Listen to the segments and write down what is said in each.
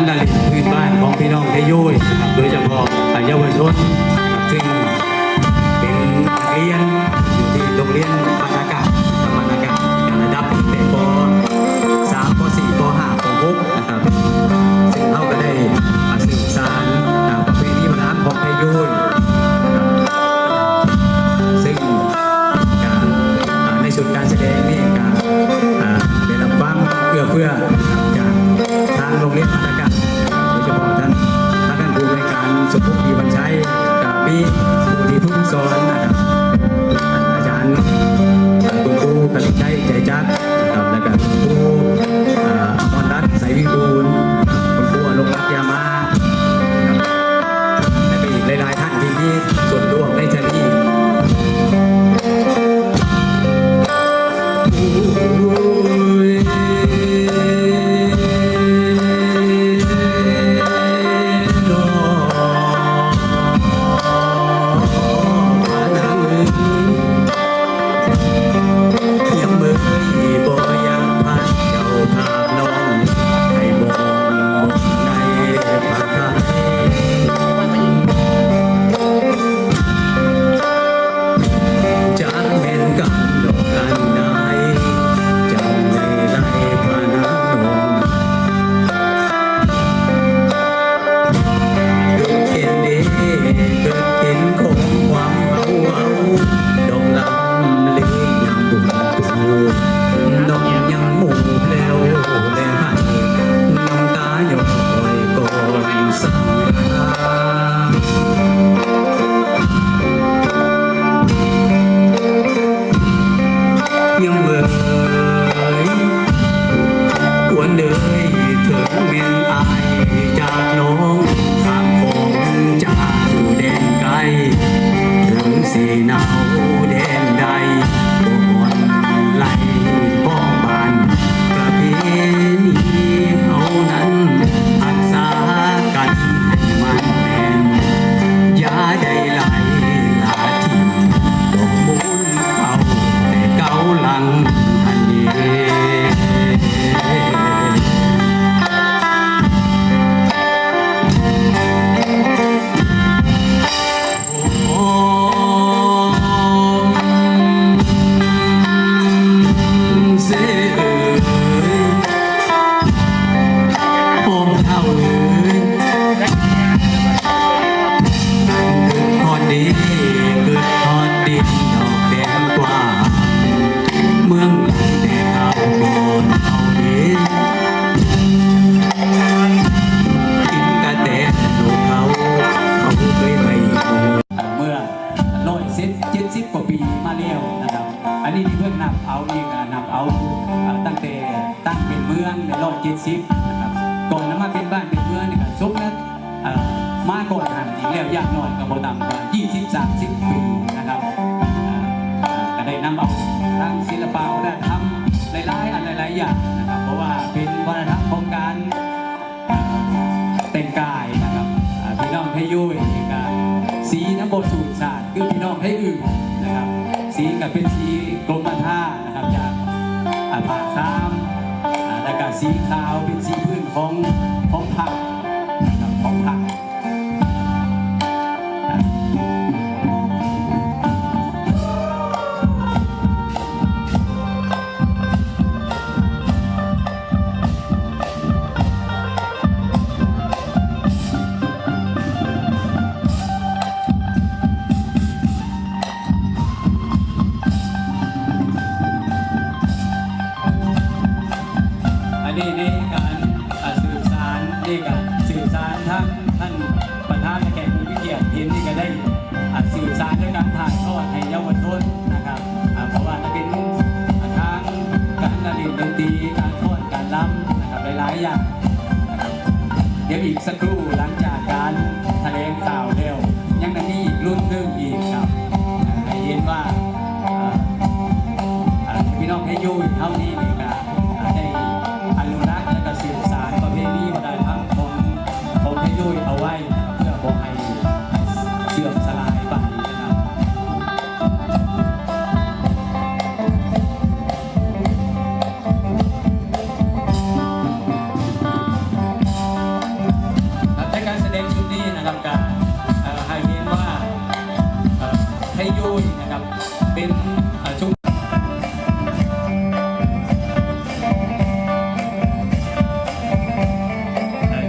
ันะเล่นพื้นบ้านของพี่น้องไทยุ้ยโดยเฉพาะเยาวชนซึ่งเป็นนักเรียนอยู่ที่โรงเรียน Paris. 70นะครับก่อนน้ำมาเป็นบ้านเป็นเมืองนี่ก็ชกนะมาก่อนหันอีกแล้วยากหน่อยกับโบต่ำกว่า20 30ปีนะครับก็ได้นำเอาทางศิลปะวัฒนธรรมหลายๆอันหลายๆอย่างนะครับเพราะว่าเป็นวัฒนธรรมของการแต่งกายนะครับพี่น้องไทยยุ่ยการสีน้ำบดสูตรศาสตร์คือพี่น้องไทยอื่นนะครับสีกับเป็นสีกรมท่า 红红 เพลงนี่ก็ได้สื่อสารด้วยการถ่ายทอดให้เยาวชนนะครับเพราะว่าจะเป็นทางการเล่ดนตรีการทอดการล้ำนะครับหลายๆอย่างเดี๋ยวอีกสักครู่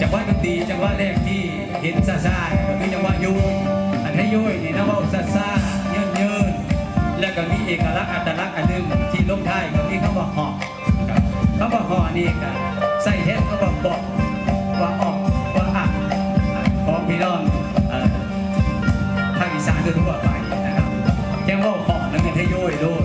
จังหวะดนตีจังหวะแรกที่เห็นซาซาคือจังหวะยุยอันให้ยุยนี่นะว่าซาซาเยินเยินและก็มีเอกลักษณ์อัตลักษณ์อันนึงที่ลงท้ายก็มีคำว่าหอกคำว่าหอนี่ก็ใส่เทนคำว่าบอก แ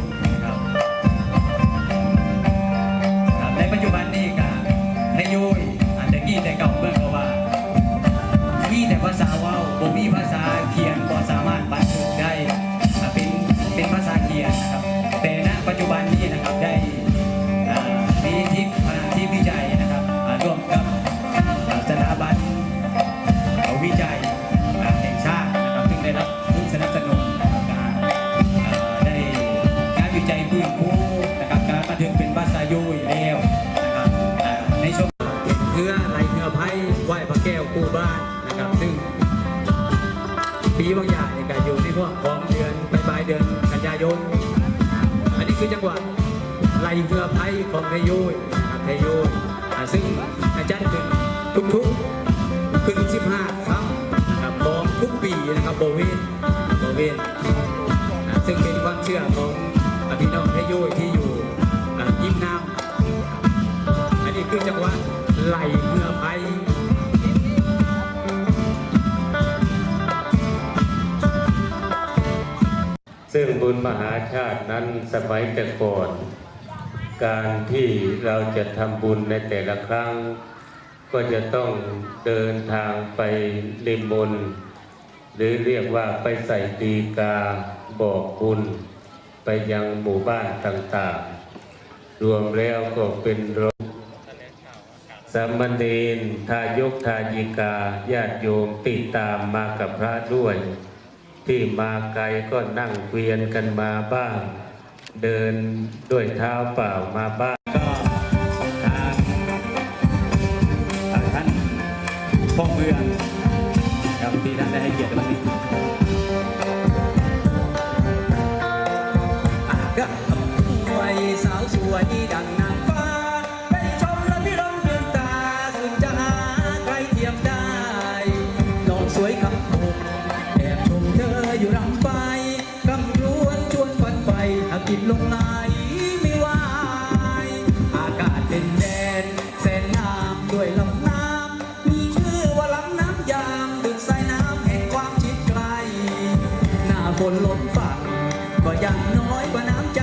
คือจังหวะไรเพื่อไพ่ของไทยยนะครับไทยยุ่ยซึ่ง ซึ่งบุญมหาชาตินั้นสมัยแต่ก่อน การที่เราจะทำบุญในแต่ละครั้ง ก็จะต้องเดินทางไปริมบน หรือเรียกว่าไปใส่ตีกาบอกบุญ ไปยังหมู่บ้านต่างๆ รวมแล้วก็เป็นรถสามเณรทายกทายิกาญาติโยมติดตามมากับพระด้วย ที่มาไกลก็นั่งเกวียนกันมาบ้าง เดินด้วยเท้าเปล่ามาบ้าง ก็ทางอ่าท่านพ่อเมืองครับที่ท่านได้ให้เกียรติในวันนี้อะก็สวยสาวสวยดัง ลงไหลไม่วายอากาศเป็นแดนแสนงามด้วยลำน้ำมีชื่อว่าลำน้ำยามดึงสายน้ำแห่งความชิดไกล หน้าฝนล้นฝั่งก็ยังน้อยกว่าน้ำใจ